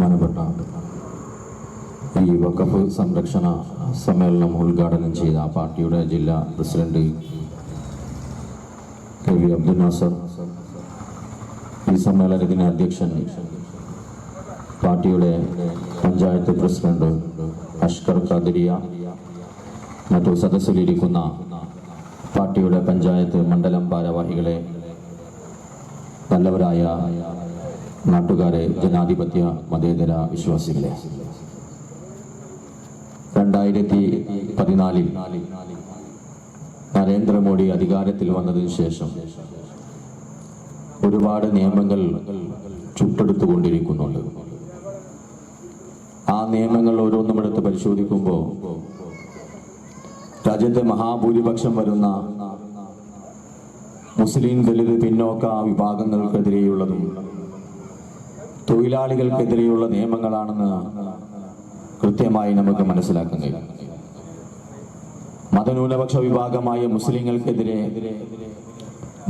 ബഹുമാനപ്പെട്ട ഈ വഖഫ് സംരക്ഷണ സമ്മേളനം ഉദ്ഘാടനം ചെയ്ത പാർട്ടിയുടെ ജില്ലാ president K V Abdul Nasser ഈ സമ്മേളനത്തിന് അധ്യക്ഷൻ പാർട്ടിയുടെ പഞ്ചായത്ത് പ്രസിഡന്റ് അഷ്കർ കദരിയ മറ്റു സദസ്സിലിരിക്കുന്ന പാർട്ടിയുടെ പഞ്ചായത്ത് മണ്ഡലം ഭാരവാഹികളെ നല്ലവരായ നാട്ടുകാരെ ജനാധിപത്യ മതേതര വിശ്വാസികളെ. രണ്ടായിരത്തി പതിനാലിൽ നരേന്ദ്രമോദി അധികാരത്തിൽ വന്നതിന് ശേഷം ഒരുപാട് നിയമങ്ങൾ ചുട്ടെടുത്തുകൊണ്ടിരിക്കുന്നുണ്ട്. ആ നിയമങ്ങൾ ഓരോന്നും എടുത്ത് പരിശോധിക്കുമ്പോൾ രാജ്യത്തെ മഹാഭൂരിപക്ഷം വരുന്ന മുസ്ലിം ദലിത് പിന്നോക്ക വിഭാഗങ്ങൾക്കെതിരെയുള്ളതും തൊഴിലാളികൾക്കെതിരെയുള്ള നിയമങ്ങളാണെന്ന് കൃത്യമായി നമുക്ക് മനസ്സിലാക്കാൻ കഴിയും മതന്യൂനപക്ഷ വിഭാഗമായ മുസ്ലിങ്ങൾക്കെതിരെ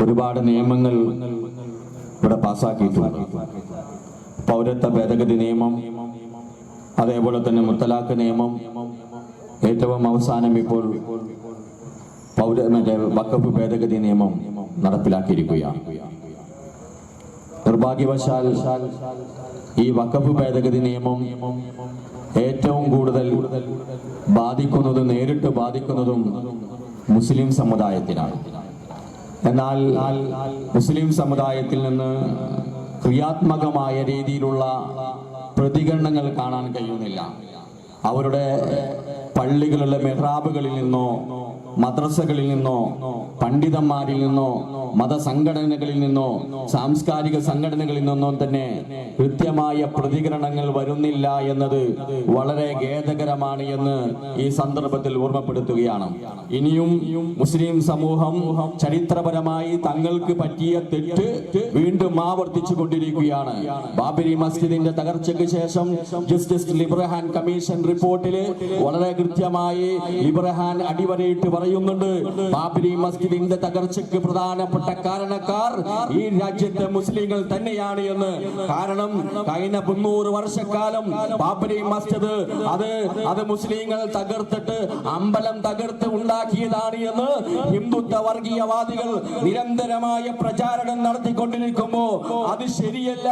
ഒരുപാട് നിയമങ്ങൾ ഇവിടെ പാസാക്കിയിട്ടുണ്ട്. പൗരത്വ ഭേദഗതി നിയമം അതേപോലെ തന്നെ മുത്തലാഖ് നിയമം ഏറ്റവും അവസാനം ഇപ്പോൾ പൗര മറ്റേ വക്കപ്പ് ഭേദഗതി നിയമം നടപ്പിലാക്കിയിരിക്കുകയാണ്. നിർഭാഗ്യവശാൽ ഈ വക്കഫ് ഭേദഗതി നിയമം ഏറ്റവും കൂടുതൽ ബാധിക്കുന്നത് നേരിട്ട് ബാധിക്കുന്നതും മുസ്ലിം സമുദായത്തിനാണ് എന്നാൽ മുസ്ലിം സമുദായത്തിൽ നിന്ന് ക്രിയാത്മകമായ രീതിയിലുള്ള പ്രതികരണങ്ങൾ കാണാൻ കഴിയുന്നില്ല. അവരുടെ പള്ളികളിലെ മെഹ്റാബുകളിൽ നിന്നോ മദ്രസകളിൽ നിന്നോ പണ്ഡിതന്മാരിൽ നിന്നോ മതസംഘടനകളിൽ നിന്നോ സാംസ്കാരിക സംഘടനകളിൽ നിന്നോ തന്നെ കൃത്യമായ പ്രതികരണങ്ങൾ വരുന്നില്ല എന്നത് വളരെ ഖേദകരമാണ് എന്ന് ഈ സന്ദർഭത്തിൽ ഓർമ്മപ്പെടുത്തുകയാണ്. ഇനിയും മുസ്ലിം സമൂഹം ചരിത്രപരമായി തങ്ങൾക്ക് പറ്റിയ തെറ്റ് വീണ്ടും ആവർത്തിച്ചു കൊണ്ടിരിക്കുകയാണ്. ബാബരി മസ്ജിദിന്റെ തകർച്ചയ്ക്ക് ശേഷം ജസ്റ്റിസ് ലിബ്രഹാൻ കമ്മീഷൻ റിപ്പോർട്ടിൽ വളരെ കൃത്യമായി ലിബ്രഹാൻ അടിവരയിട്ട് പറയുന്നുണ്ട്. ബാബരി മസ്ജിദിന്റെ തകർച്ചയ്ക്ക് പ്രധാനപ്പെട്ട കാരണക്കാർ ഈ രാജ്യത്തെ മുസ്ലിങ്ങൾ തന്നെയാണ് എന്ന്. കാരണം കഴിഞ്ഞ മുന്നൂറ് വർഷക്കാലം ബാബരി മസ്ജിദ് അത് അത് മുസ്ലിങ്ങൾ തകർത്തിട്ട് അമ്പലം തകർത്ത് ഉണ്ടാക്കിയതാണ് എന്ന് ഹിന്ദുത്വ വർഗീയവാദികൾ നിരന്തരമായ പ്രചാരണം നടത്തിക്കൊണ്ടിരിക്കുമ്പോ അത് ശരിയല്ല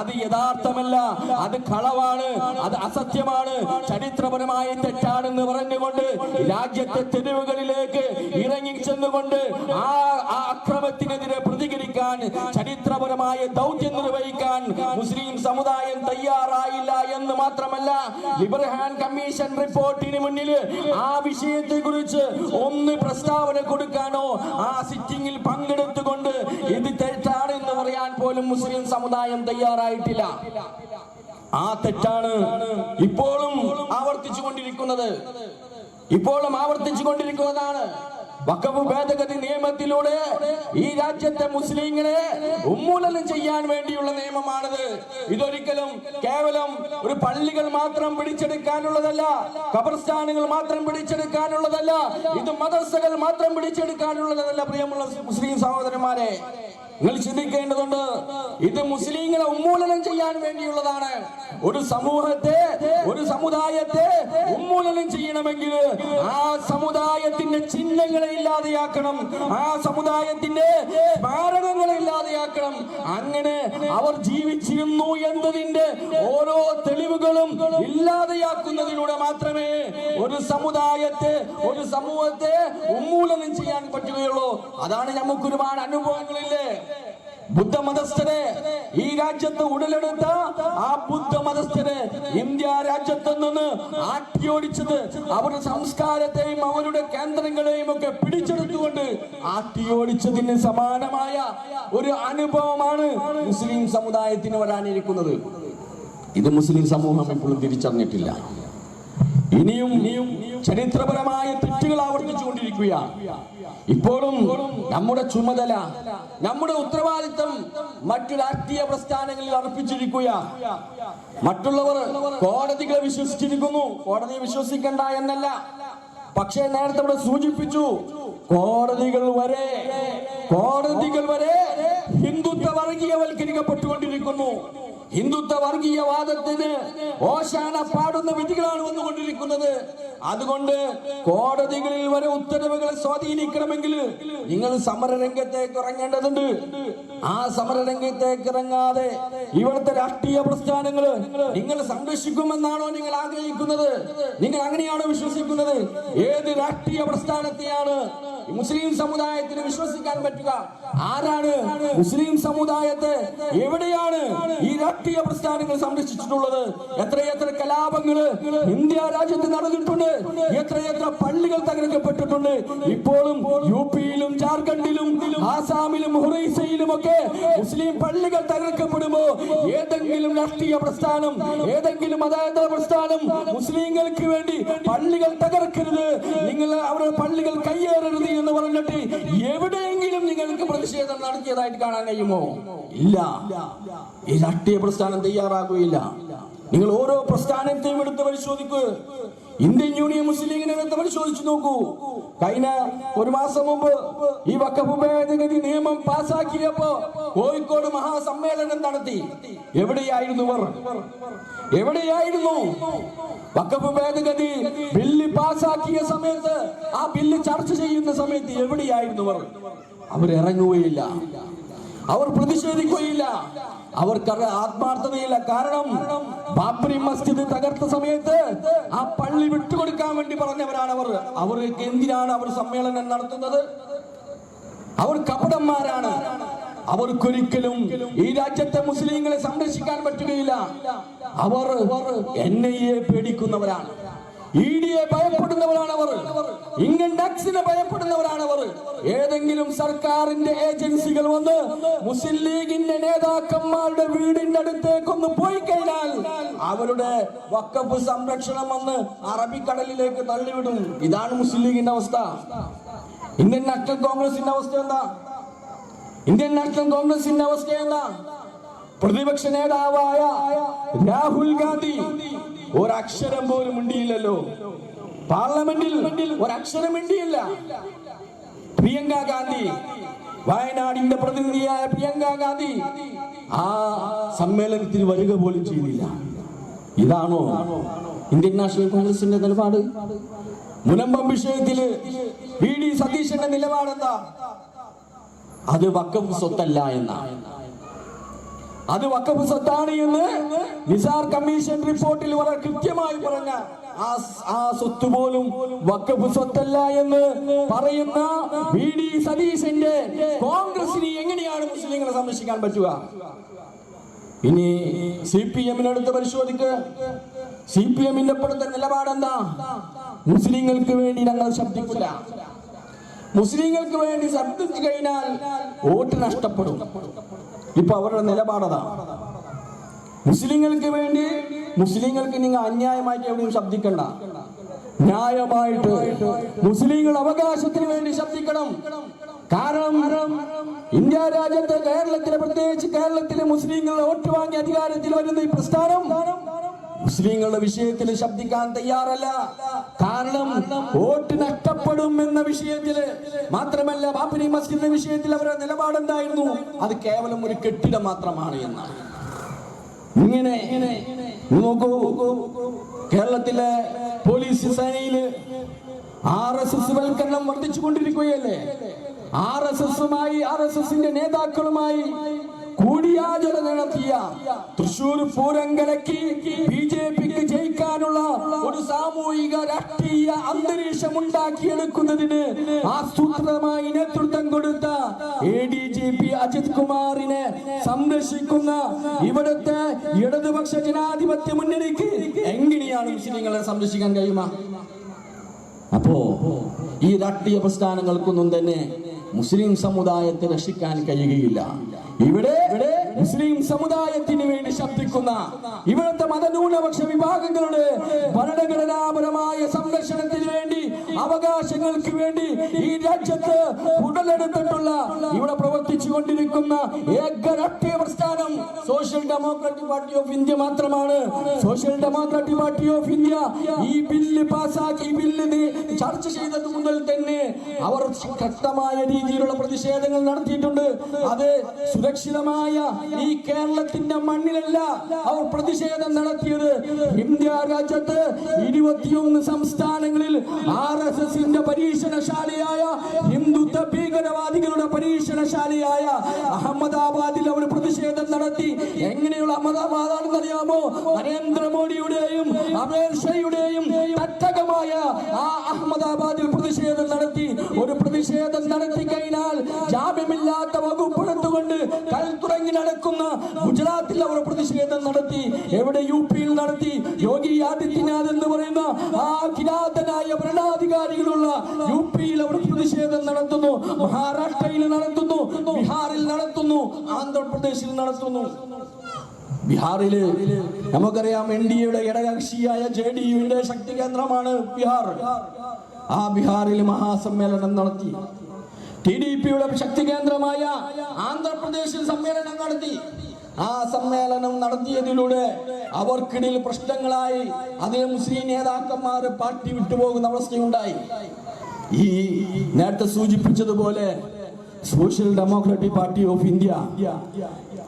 അത് യഥാർത്ഥമല്ല അത് കളവാണ് അത് അസത്യമാണ് ചരിത്രപരമായ തെറ്റാണെന്ന് പറഞ്ഞുകൊണ്ട് രാജ്യത്തെ തെരുവുകളിലേക്ക് ഇറങ്ങി ചെന്നുകൊണ്ട് ആ അക്രമത്തിനെതിരെ പ്രതികരിക്കാൻ ചരിത്രപരമായ ദൗത്യം നിർവഹിക്കാൻ മുസ്ലിം സമുദായം തയ്യാറായില്ല എന്ന് മാത്രമല്ല ലിബർഹാൻ കമ്മീഷൻ റിപ്പോർട്ടിന് മുന്നിൽ ആ വിഷയത്തെ കുറിച്ച് ഒന്ന് പ്രസ്താവന കൊടുക്കാനോ ആ സിറ്റിംഗിൽ പങ്കെടുത്തുകൊണ്ട് ഇത് തെറ്റാണ് എന്ന് പറയാൻ പോലും മുസ്ലിം സമുദായം തയ്യാറായിട്ടില്ല. ആ തെറ്റാണ് ഇപ്പോഴും ആവർത്തിച്ചു കൊണ്ടിരിക്കുന്നത് ഇപ്പോഴും ആവർത്തിച്ചു കൊണ്ടിരിക്കുന്നതാണ് വഖഫ് ഭേദഗതി നിയമത്തിലൂടെ ഈ രാജ്യത്തെ മുസ്ലിങ്ങളെ ഉന്മൂലനം ചെയ്യാൻ വേണ്ടിയുള്ള നിയമമാണിത്. ഇതൊരിക്കലും കേവലം ഒരു പള്ളികൾ മാത്രം പിടിച്ചെടുക്കാനുള്ളതല്ല ഖബർസ്ഥാനുകൾ മാത്രം പിടിച്ചെടുക്കാനുള്ളതല്ല ഇത് മദർസകൾ മാത്രം പിടിച്ചെടുക്കാനുള്ളതല്ല പ്രിയമുള്ള മുസ്ലിം സഹോദരന്മാരെ. നിങ്ങൾ ചിന്തിക്കേണ്ടതുണ്ട് ഇത് മുസ്ലിങ്ങളെ ഉന്മൂലനം ചെയ്യാൻ വേണ്ടിയുള്ളതാണ്. ഒരു സമൂഹത്തെ ഒരു സമുദായത്തെ ഉന്മൂലനം ചെയ്യണമെങ്കിൽ ആ സമുദായത്തിന്റെ ചിഹ്നങ്ങളെ ഇല്ലാതെയാക്കണം ആ സമുദായത്തിന്റെ സ്മാരകങ്ങളെ ഇല്ലാതെയാക്കണം. അങ്ങനെ അവർ ജീവിച്ചിരുന്നു എന്നതിന്റെ ഓരോ തെളിവുകളും ഇല്ലാതെയാക്കുന്നതിലൂടെ മാത്രമേ ഒരു സമുദായത്തെ ഒരു സമൂഹത്തെ ഉന്മൂലനം ചെയ്യാൻ പറ്റുകയുള്ളൂ. അതാണ് നമുക്ക് ഒരുപാട് അനുഭവങ്ങളില്ലേ? ബുദ്ധമതസ്ഥരെ ഈ രാജ്യത്ത് ഉടലെടുത്ത ആ ബുദ്ധമതസ്ഥരെ ഇന്ത്യ രാജ്യത്ത് നിന്ന് ആട്ടിയോടിച്ചത് അവരുടെ സംസ്കാരത്തെയും അവരുടെ കേന്ദ്രങ്ങളെയും ഒക്കെ പിടിച്ചെടുത്തുകൊണ്ട് ആട്ടിയോടിച്ചതിന് സമാനമായ ഒരു അനുഭവമാണ് മുസ്ലിം സമുദായത്തിന് വരാനിരിക്കുന്നത്. ഇത് മുസ്ലിം സമൂഹം ഇപ്പോഴും തിരിച്ചറിഞ്ഞിട്ടില്ല. ഇനിയും ചരിത്രപരമായ തെറ്റുകൾ ആവർത്തിച്ചുകൊണ്ടിരിക്കുകയാണ്. ഇപ്പോഴും നമ്മുടെ ചുമതല നമ്മുടെ ഉത്തരവാദിത്തം മറ്റു രാഷ്ട്രീയ പ്രസ്ഥാനങ്ങളിൽ അർപ്പിച്ചിരിക്കുക മറ്റുള്ളവർ കോടതികളെ വിശ്വസിച്ചിരിക്കുന്നു. കോടതിയെ വിശ്വസിക്കണ്ട എന്നല്ല. പക്ഷേ നേരത്തെ ഇവിടെ സൂചിപ്പിച്ചു കോടതികൾ വരെ കോടതികൾ വരെ ഹിന്ദുത്വ വർഗീയവൽക്കരിക്കപ്പെട്ടുകൊണ്ടിരിക്കുന്നു. ഹിന്ദുത്വ വർഗീയവാദത്തിന് ഓശാന പാടുന്ന വിധികളാണ് വന്നുകൊണ്ടിരിക്കുന്നത്. അതുകൊണ്ട് കോടതികളിൽ വരെ ഉത്തരവുകൾ സ്വാധീനിക്കണമെങ്കിൽ നിങ്ങൾ സമരരംഗത്തേക്ക് ഇറങ്ങേണ്ടതുണ്ട്. ആ സമരരംഗത്തേക്ക് ഇറങ്ങാതെ ഇവിടുത്തെ രാഷ്ട്രീയ പ്രസ്ഥാനങ്ങൾ നിങ്ങൾ സംരക്ഷിക്കുമെന്നാണോ നിങ്ങൾ ആഗ്രഹിക്കുന്നത്? നിങ്ങൾ അങ്ങനെയാണോ വിശ്വസിക്കുന്നത്? ഏത് രാഷ്ട്രീയ പ്രസ്ഥാനത്തെയാണ് മുസ്ലിം സമുദായത്തിന് വിശ്വസിക്കാൻ പറ്റുക. ആരാണ് മുസ്ലിം സമുദായത്തെ എവിടെയാണ് ഈ രാഷ്ട്രീയ പ്രസ്ഥാനങ്ങൾ സംരക്ഷിച്ചിട്ടുള്ളത്? എത്രയെത്ര കലാപങ്ങൾ ഇന്ത്യ രാജ്യത്ത് നടന്നിട്ടുണ്ട്? എത്രയെത്ര പള്ളികൾ തകർക്കപ്പെട്ടിട്ടുണ്ട്? ഇപ്പോഴും യു പിയിലും ജാർഖണ്ഡിലും ആസാമിലും ഹുറൈസയിലും ഒക്കെ മുസ്ലിം പള്ളികൾ തകർക്കപ്പെടുമ്പോ ഏതെങ്കിലും രാഷ്ട്രീയ പ്രസ്ഥാനം ഏതെങ്കിലും മതാന്തര പ്രസ്ഥാനം മുസ്ലിങ്ങൾക്ക് വേണ്ടി പള്ളികൾ തകർക്കരുത്. നിങ്ങൾ അവരുടെ പള്ളികൾ കയ്യേറരുത് എന്ന് പറഞ്ഞിട്ട് എവിടെയെങ്കിലും നിങ്ങൾക്ക് പ്രതിഷേധം നടത്തിയതായിട്ട് കാണാൻ കഴിയുമോ? ഇല്ല. ഈ രാഷ്ട്രീയ പ്രസ്ഥാനം തയ്യാറാകുകയില്ല. നിങ്ങൾ ഓരോ പ്രസ്ഥാനത്തെയും എടുത്ത് പരിശോധിക്കുക ഇന്ത്യൻ യൂണിയൻ മുസ്ലിം ലീഗിനെ എടുത്ത് പരിശോധിച്ചു നോക്കൂ. കഴിഞ്ഞ ഒരു മാസം മുമ്പ് ഈ വക്കഫ് ഭേദഗതി നിയമം പാസാക്കിയപ്പോ കോഴിക്കോട് മഹാസമ്മേളനം നടത്തി. എവിടെയായിരുന്നു എവിടെയായിരുന്നു? വക്കഫ് ഭേദഗതി ബില്ല് പാസാക്കിയ സമയത്ത് ആ ബില്ല് ചർച്ച ചെയ്യുന്ന സമയത്ത് എവിടെയായിരുന്നു അവർ അവർ ഇറങ്ങുകയില്ല. അവർ പ്രതിഷേധിക്കുകയില്ല. അവർക്ക് ആത്മാർത്ഥതയില്ല. കാരണം ബാബ്രി മസ്ജിദ് തകർത്ത സമയത്ത് ആ പള്ളി വിട്ടുകൊടുക്കാൻ വേണ്ടി പറഞ്ഞവരാണ് അവർ. അവർക്ക് എന്തിനാണ് അവർ സമ്മേളനം നടത്തുന്നത്? അവർ കപടന്മാരാണ്. അവർക്കൊരിക്കലും ഈ രാജ്യത്തെ മുസ്ലിങ്ങളെ സംരക്ഷിക്കാൻ പറ്റുകയില്ല. അവർ എൻ ഐ എ പേടിക്കുന്നവരാണ്. ഏതെങ്കിലും സർക്കാരിന്റെ ഏജൻസികൾ വന്ന് മുസ്ലിം ലീഗിന്റെ നേതാക്കന്മാരുടെ വീടിന്റെ അടുത്തേക്കൊന്ന് പോയി കഴിഞ്ഞാൽ അവരുടെ വക്കപ്പ് സംരക്ഷണം വന്ന് അറബിക്കടലിലേക്ക് തള്ളിവിടും. ഇതാണ് മുസ്ലിം ലീഗിന്റെ അവസ്ഥ. ഇന്ത്യൻ നാഷണൽ കോൺഗ്രസിന്റെ അവസ്ഥ എന്താ? ഇന്ത്യൻ നാഷണൽ കോൺഗ്രസിന്റെ അവസ്ഥ എന്താ? പ്രതിപക്ഷ നേതാവായ രാഹുൽ ഗാന്ധി ഒരക്ഷരം പോലും മിണ്ടിയില്ലല്ലോ. പാർലമെന്റിൽ ഒരക്ഷരം മിണ്ടിയില്ല. പ്രിയങ്ക ഗാന്ധി വയനാടിന്റെ പ്രതിനിധിയായ പ്രിയങ്ക ഗാന്ധി ആ സമ്മേളനത്തിൽ വരിക പോലും ചെയ്തില്ല. ഇതാണോ ഇന്ത്യൻ നാഷണൽ കോൺഗ്രസിന്റെ നിലപാട്? മുനമ്പം വിഷയത്തിൽ വി ഡി സതീശന്റെ നിലപാടെന്താ? അത് വക്കം സ്വത്തല്ല എന്നാണ് അത് വക്കഫ് സ്വത്താണ് എന്ന് നിസാർ കമ്മീഷൻ റിപ്പോർട്ടിൽ വളരെ കൃത്യമായി പറഞ്ഞ ആ ആ സ്വത്ത് പോലും വക്കഫ് സ്വത്തല്ല എന്ന് പറയുന്ന വി ഡി സതീശന്റെ കോൺഗ്രസിന് എങ്ങനെയാണ് മുസ്ലിങ്ങളെ സംരക്ഷിക്കാൻ പറ്റുക? ഇനി സി പി എമ്മിനടുത്ത് പരിശോധിക്ക്. സി പി എമ്മിന്റെ അപ്പുറത്തെ നിലപാടെന്താ? മുസ്ലിങ്ങൾക്ക് വേണ്ടി ഞങ്ങൾ ശബ്ദിക്കില്ല. മുസ്ലിങ്ങൾക്ക് വേണ്ടി ശബ്ദിച്ചു കഴിഞ്ഞാൽ വോട്ട് നഷ്ടപ്പെടും. ഇപ്പൊ അവരുടെ നിലപാടതാണ് മുസ്ലിങ്ങൾക്ക് വേണ്ടി മുസ്ലിങ്ങൾക്ക് നിങ്ങൾ അന്യായമായിട്ട് എവിടെയും ശബ്ദിക്കണ്ട. ന്യായമായിട്ട് മുസ്ലിങ്ങൾ അവകാശത്തിന് വേണ്ടി ശബ്ദിക്കണം. കാരണം ഇന്ത്യ രാജ്യത്തെ കേരളത്തിലെ പ്രത്യേകിച്ച് കേരളത്തിലെ മുസ്ലിങ്ങൾ വോട്ട് വാങ്ങി അധികാരത്തിൽ വരുന്ന ഈ പ്രസ്ഥാനം മുസ്ലിങ്ങളുടെ വിഷയത്തിൽ ശബ്ദിക്കാൻ തയ്യാറല്ല. കാരണം വോട്ട് നഷ്ടപ്പെടും എന്ന വിഷയത്തിൽ മാത്രമല്ല ബാബരി മസ്ജിദിന്റെ വിഷയത്തിൽ അവരുടെ നിലപാടെന്തായിരുന്നു? അത് കേവലം ഒരു കെട്ടിടം മാത്രമാണ് എന്നാണ്. ഇങ്ങനെ നോക്കൂ കേരളത്തിലെ പോലീസ് സേനയിൽ ആർ എസ് എസ് വൽക്കരണം വർദ്ധിച്ചു കൊണ്ടിരിക്കുകയല്ലേ ആർ എസ് എസുമായി ആർ എസ് എസിന്റെ നേതാക്കളുമായി കൂടിയാലോചന നടത്തിയ തൃശൂർ പൂരം ബി ജെ പിക്ക് ജയിക്കാനുള്ള ഒരു സാമൂഹിക രാഷ്ട്രീയ അന്തരീക്ഷം ഉണ്ടാക്കിയെടുക്കുന്നതിന് ആസൂത്രിതമായി നേതൃത്വം കൊടുത്ത A D G P Ajith കുമാറിനെ സംരക്ഷിക്കുന്ന ഇവിടുത്തെ ഇടതുപക്ഷ ജനാധിപത്യ മുന്നണിക്ക് എങ്ങനെയാണ് മുസ്ലിങ്ങളെ സംരക്ഷിക്കാൻ കഴിയുമ അപ്പോ ഈ രാഷ്ട്രീയ പ്രസ്ഥാനങ്ങൾക്കൊന്നും തന്നെ മുസ്ലിം സമുദായത്തെ രക്ഷിക്കാൻ കഴിയുകയില്ല. ഇവിടെ മുസ്ലിം സമുദായത്തിന് വേണ്ടി ശബ്ദിക്കുന്ന ഇവിടുത്തെ മതന്യൂനപക്ഷ വിഭാഗങ്ങളുടെ ഭരണഘടനാപരമായ സംരക്ഷണത്തിന് വേണ്ടി അവകാശങ്ങൾക്ക് വേണ്ടി ഈ രാജ്യത്ത് ഉടലെടുത്തിട്ടുള്ള ഇവിടെ പ്രവർത്തിച്ചു കൊണ്ടിരിക്കുന്ന ഏക രാഷ്ട്രീയ പ്രസ്ഥാനം Social Democratic Party of India മാത്രമാണ്. Social Democratic Party of India ഈ ബില്ല് പാസാക്കി ഈ ബില്ല് ചർച്ച ചെയ്തത് മുതൽ തന്നെ അവർ ശക്തമായ രീതിയിലുള്ള പ്രതിഷേധങ്ങൾ നടത്തിയിട്ടുണ്ട്. അത് സുരക്ഷിതമായ ഈ കേരളത്തിന്റെ മണ്ണിലല്ല അവർ പ്രതിഷേധം നടത്തിയത്. ഇന്ത്യ രാജ്യത്ത് ഇരുപത്തിയൊന്ന് സംസ്ഥാനങ്ങളിൽ ആർ എസ് എസിന്റെ പരീക്ഷണശാലയായ ഹിന്ദുത്വ ഭീകരവാദികളുടെ പരീക്ഷണശാലയായ അഹമ്മദാബാദിൽ അവർ പ്രതിഷേധം നടത്തി. എങ്ങനെയുള്ള അഹമ്മദാബാദാണെന്ന് അറിയാമോ നരേന്ദ്രമോദിയുടെയും അമീർ ഷായുടെയും തട്ടകമായ ആ അഹമ്മദാബാദിൽ പ്രതിഷേധം നടത്തി. ഒരു പ്രതിഷേധം നടത്തി കഴിഞ്ഞാൽ ജാമ്യമില്ലാത്ത വകുപ്പെടുത്തുകൊണ്ട് കൽത്തുറങ്ങി നടക്കുന്ന ഗുജറാത്തിൽ അവർ പ്രതിഷേധം നടത്തി. എവിടെ യു പിയിൽ നടത്തി. യോഗി ആദിത്യനാഥ് എന്ന് പറയുന്ന ആ കിരാതനായ ഭരണാധികാരികളുള്ള യു പിയിൽ അവർ പ്രതിഷേധം നടത്തുന്നു. മഹാരാഷ്ട്രയിൽ നടത്തുന്നു. ബീഹാറിൽ നടത്തുന്നു. ആന്ധ്രാപ്രദേശിൽ നടത്തുന്നു. ബീഹാറിൽ നമുക്കറിയാം എൻ ഡി എയുടെ ഇടകക്ഷിയായ ജെ ഡി യുവിന്റെ ശക്തി കേന്ദ്രമാണ് ബീഹാർ. ആ ബീഹാറിൽ മഹാസമ്മേളനം നടത്തി. ടി ഡി പിയുടെ ശക്തി കേന്ദ്രമായ ആന്ധ്രാപ്രദേശിൽ സമ്മേളനം നടത്തി. ആ സമ്മേളനം നടത്തിയതിലൂടെ അവർക്കിടയിൽ പ്രശ്നങ്ങളായി അതേ മുസ്ലിം നേതാക്കന്മാർ പാർട്ടി വിട്ടുപോകുന്ന അവസ്ഥയുണ്ടായി. ഈ നേരത്തെ സൂചിപ്പിച്ചതുപോലെ Social Democratic Party of India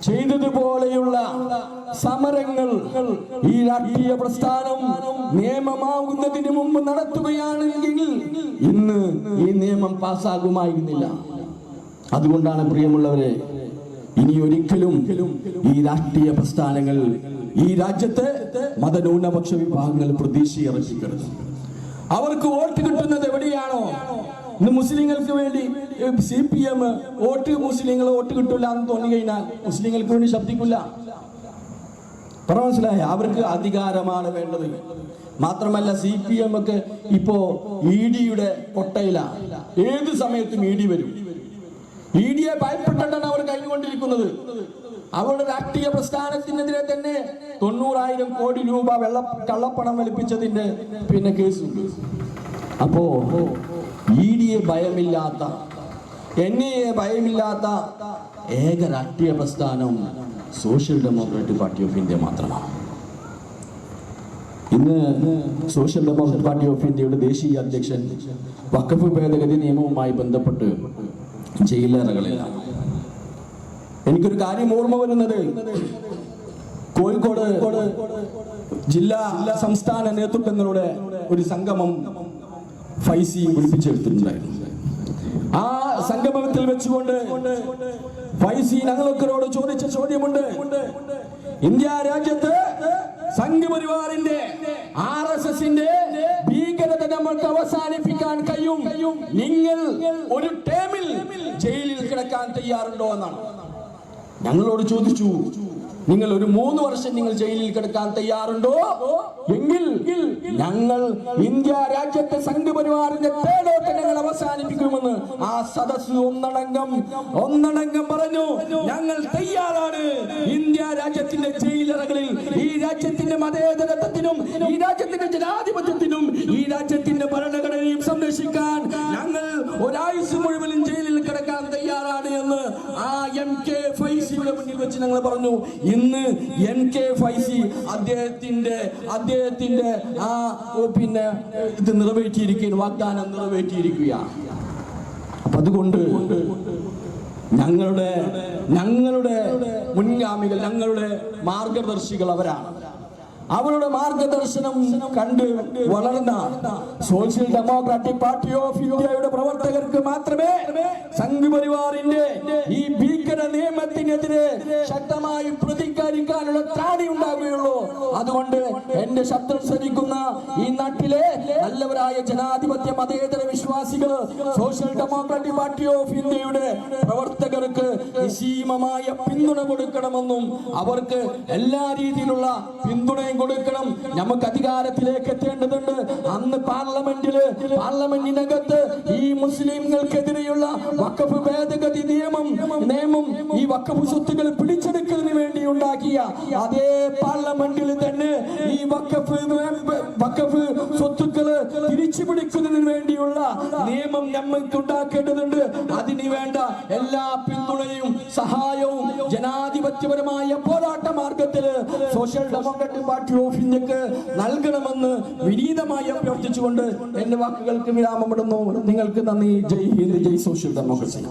ചെയ്തതുപോലെയുള്ള സമരങ്ങൾ ഈ രാഷ്ട്രീയ പ്രസ്ഥാനം നിയമമാകുന്നതിന് മുമ്പ് നടത്തുകയാണെങ്കിൽ ഇന്ന് ഈ നിയമം പാസ്സാകുമായിരുന്നില്ല. അതുകൊണ്ടാണ് പ്രിയമുള്ളവരെ ഇനി ഒരിക്കലും ഈ രാഷ്ട്രീയ പ്രസ്ഥാനങ്ങൾ ഈ രാജ്യത്തെ മതന്യൂനപക്ഷ വിഭാഗങ്ങൾ പ്രതീക്ഷയിറക്കിക്കരുത് അവർക്ക് വോട്ട് കിട്ടുന്നത് എവിടെയാണോ? ഇന്ന് മുസ്ലിങ്ങൾക്ക് വേണ്ടി സി പി എം വോട്ട് മുസ്ലിങ്ങൾ വോട്ട് കിട്ടില്ല എന്ന് തോന്നി കഴിഞ്ഞാൽ മുസ്ലിങ്ങൾക്ക് വേണ്ടി ശബ്ദിക്കില്ല പറ മനസ്സിലായ? അവർക്ക് അധികാരമാണ് വേണ്ടത്. മാത്രമല്ല സി പി എം ഒക്കെ ഇപ്പോ ഇ ഡിയുടെ കൊട്ടയിലാണ് ഏത് സമയത്തും ഇ ഡി വരും. ഇ ഡിയെ ഭയപ്പെട്ടിട്ടാണ് അവർ കഴിഞ്ഞുകൊണ്ടിരിക്കുന്നത്. അവരുടെ രാഷ്ട്രീയ പ്രസ്ഥാനത്തിനെതിരെ തന്നെ തൊണ്ണൂറായിരം കോടി രൂപ വെള്ള കള്ളപ്പണം വലിപ്പിച്ചതിന്റെ പിന്നെ കേസുണ്ട്. അപ്പോ ഇ ഡിയെ ഭയമില്ലാത്ത എൻ എ ഭയമില്ലാത്ത ഏക രാഷ്ട്രീയ പ്രസ്ഥാനം Social Democratic Party of India മാത്രമാണ്. ഇന്ന് സോഷ്യൽ ഡെമോക്രാറ്റിക് പാർട്ടി ഓഫ് ഇന്ത്യയുടെ ദേശീയ അധ്യക്ഷൻ വക്കഫ് ഭേദഗതി നിയമവുമായി ബന്ധപ്പെട്ട് ജയിലറകളിലാണ് എനിക്കൊരു കാര്യം ഓർമ്മ വരുന്നത്. കോഴിക്കോട് ജില്ലാ സംസ്ഥാന നേതൃത്വങ്ങളുടെ ഒരു സംഗമം ഫൈസി വിളിപ്പിച്ചെടുത്തിട്ടുണ്ടായിരുന്നു ആ സംഗമത്തിൽ വെച്ചുകൊണ്ട് ഫൈസി ഞങ്ങളൊക്കരോട് ചോദിച്ച ചോദ്യമുണ്ട്. ഇന്ത്യ രാജ്യത്ത് സംഘപരിവാറിന്റെ ആർ എസ് എസിന്റെ ഭീകരത നമ്മൾക്ക് അവസാനിപ്പിക്കാൻ കഴിയും. നിങ്ങൾ ഒരു ടേമിൽ ജയിലിൽ കിടക്കാൻ തയ്യാറുണ്ടോ എന്നാണ്. ഞങ്ങളോട് ചോദിച്ചു നിങ്ങൾ ഒരു മൂന്ന് വർഷം നിങ്ങൾ ജയിലിൽ കിടക്കാൻ തയ്യാറുണ്ടോ? എങ്കിൽ ഞങ്ങൾ ഇന്ത്യ രാജ്യത്തെ സംഘപരിവാറിന്റെ ഞങ്ങൾ അവസാനിപ്പിക്കുമെന്ന് ആ സദസ് ഒന്നടങ്കം ഒന്നടങ്കം പറഞ്ഞു. ഞങ്ങൾ തയ്യാറാണ്. ഇന്ത്യ രാജ്യത്തിന്റെ ജയിലറകളിൽ ഈ രാജ്യത്തിന്റെ മതേതരത്വത്തിനും ഈ രാജ്യത്തിന്റെ ജനാധിപത്യത്തിനും ഈ രാജ്യത്തിന്റെ ഭരണഘടനയും സംരക്ഷിക്കാൻ ഞങ്ങൾ ഒരായുസ് മുഴുവനും ജയിലിൽ കിടക്കാൻ തയ്യാറാണ് എന്ന് ആ എം കെ ഫൈസിയുടെ മുന്നിൽ വെച്ച് ഞങ്ങൾ പറഞ്ഞു. ഇന്ന് എം കെ ഫൈസി അദ്ദേഹത്തിന്റെ അദ്ദേഹത്തിന്റെ ആ പിന്നെ ഇത് നിറവേറ്റിയിരിക്കുകയാണ്. വാഗ്ദാനം നിറവേറ്റിയിരിക്കുകയാണ്. അപ്പൊ അതുകൊണ്ട് ഞങ്ങളുടെ ഞങ്ങളുടെ മുൻഗാമികൾ ഞങ്ങളുടെ മാർഗദർശികൾ അവരാണ്. അവരുടെ മാർഗദർശനം കണ്ട് വളർന്ന സോഷ്യൽ ഡെമോക്രാറ്റിക് പാർട്ടി ഓഫ് ഇന്ത്യയുടെ പ്രവർത്തകർക്ക് മാത്രമേ സംഘപരിവാറിന്റെ ഈ ഭീകര നിയമത്തിനെതിരെ ശക്തമായി പ്രതികരിക്കാനുള്ള ത്രാണി ഉണ്ടാകുകയുള്ളൂ. അതുകൊണ്ട് എന്റെ ശബ്ദം ശ്രമിക്കുന്ന ഈ നാട്ടിലെ നല്ലവരായ ജനാധിപത്യ മതേതര വിശ്വാസികൾ സോഷ്യൽ ഡെമോക്രാറ്റിക് പാർട്ടി ഓഫ് ഇന്ത്യയുടെ പ്രവർത്തകർക്ക് നിശീമമായ പിന്തുണ കൊടുക്കണമെന്നും അവർക്ക് എല്ലാ രീതിയിലുള്ള പിന്തുണയും കൊടുക്കണം. നമുക്ക് അധികാരത്തിലേക്ക് എത്തേണ്ടതുണ്ട്. അന്ന് പാർലമെന്റിൽ പാർലമെന്റിനകത്ത് ഈ മുസ്ലിംകൾക്കെതിരെയുള്ള വക്കഫ് ഭേദഗതി നിയമം നിയമം ഈ വക്കഫ് സ്വത്തുക്കൾ പിടിച്ചെടുക്കുന്നതിന് വേണ്ടി ഉണ്ടാക്കിയ അതേ പാർലമെന്റിൽ തന്നെ വക്കഫ് വഖഫ് സ്വത്തുക്കൾ തിരിച്ചു പിടിക്കുന്നതിന് വേണ്ടിയുള്ള നിയമം നമ്മൾക്ക് ഉണ്ടാക്കേണ്ടതുണ്ട് അതിന് വേണ്ട എല്ലാ പിന്തുണയും സഹായവും ജനാധിപത്യപരമായ പോരാട്ട മാർഗത്തിൽ സോഷ്യൽ ഡെമോക്രാറ്റിക് പാർട്ടി ഓഫ് ഇന്ത്യയ്ക്ക് നൽകണമെന്ന് വിനീതമായി അഭ്യർത്ഥിച്ചുകൊണ്ട് എന്റെ വാക്കുകൾക്ക് വിരാമമിടുന്നു. നിങ്ങൾക്ക് നന്ദി. Jai Hind Jai social democracy.